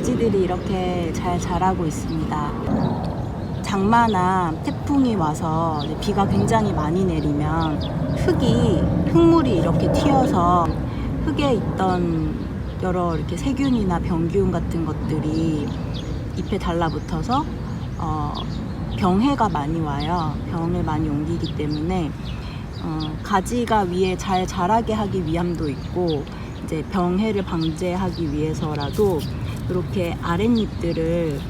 가지들이 이렇게 잘 자라고 있습니다. 장마나 태풍이 와서 비가 굉장히 많이 내리면 흙이 흙물이 이렇게 튀어서 흙에 있던 여러 이렇게 세균이나 병균 같은 것들이 잎에 달라붙어서 어, 병해가 많이 와요. 병을 많이 옮기기 때문에 어, 가지가 위에 잘 자라게 하기 위함도 있고 이제 병해를 방제하기 위해서라도 이렇게 아랫잎들을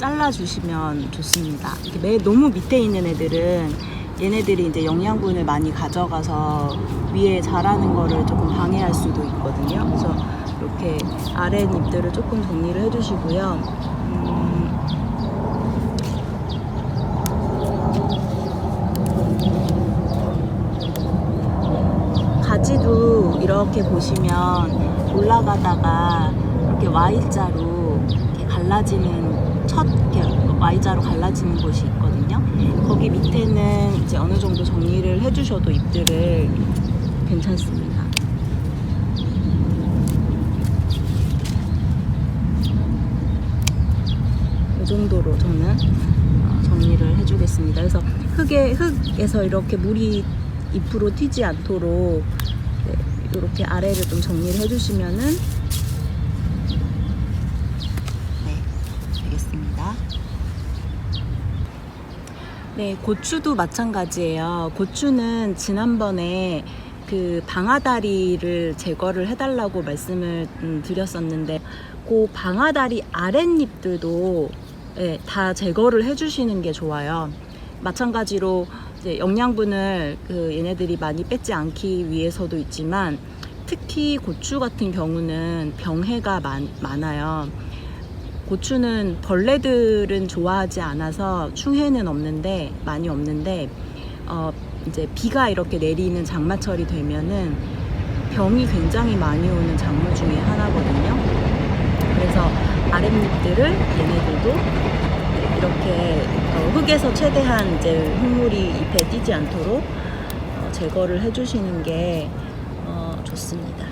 잘라주시면 좋습니다. 이렇게 매 너무 밑에 있는 애들은 얘네들이 이제 영양분을 많이 가져가서 위에 자라는 거를 조금 방해할 수도 있거든요. 그래서 이렇게 아랫잎들을 조금 정리를 해주시고요. 음, 가지도 이렇게 보시면 올라가다가 이렇게 Y자로 이렇게 갈라지는 첫 이렇게 Y자로 갈라지는 곳이 있거든요. 거기 밑에는 이제 어느 정도 정리를 해주셔도 잎들을 괜찮습니다. 이 정도로 저는 어, 정리를 해주겠습니다. 그래서 흙에 흙에서 이렇게 물이 잎으로 튀지 않도록 네, 이렇게 아래를 좀 정리를 해주시면은 네 되겠습니다. 네 고추도 마찬가지예요. 고추는 지난번에 그 방아다리를 제거를 해달라고 말씀을 음, 드렸었는데 그 방아다리 아랫잎들도 네, 다 제거를 해주시는 게 좋아요. 마찬가지로 이제 영양분을 그 얘네들이 많이 뺏지 않기 위해서도 있지만 특히 고추 같은 경우는 병해가 많, 많아요. 고추는 벌레들은 좋아하지 않아서 충해는 없는데 많이 없는데 어 이제 비가 이렇게 내리는 장마철이 되면은 병이 굉장히 많이 오는 작물 중에 하나거든요. 그래서 아랫잎들을 얘네들도 이렇게 어, 흙에서 최대한 이제 흙물이 잎에 띄지 않도록 어, 제거를 해주시는 게 어, 좋습니다.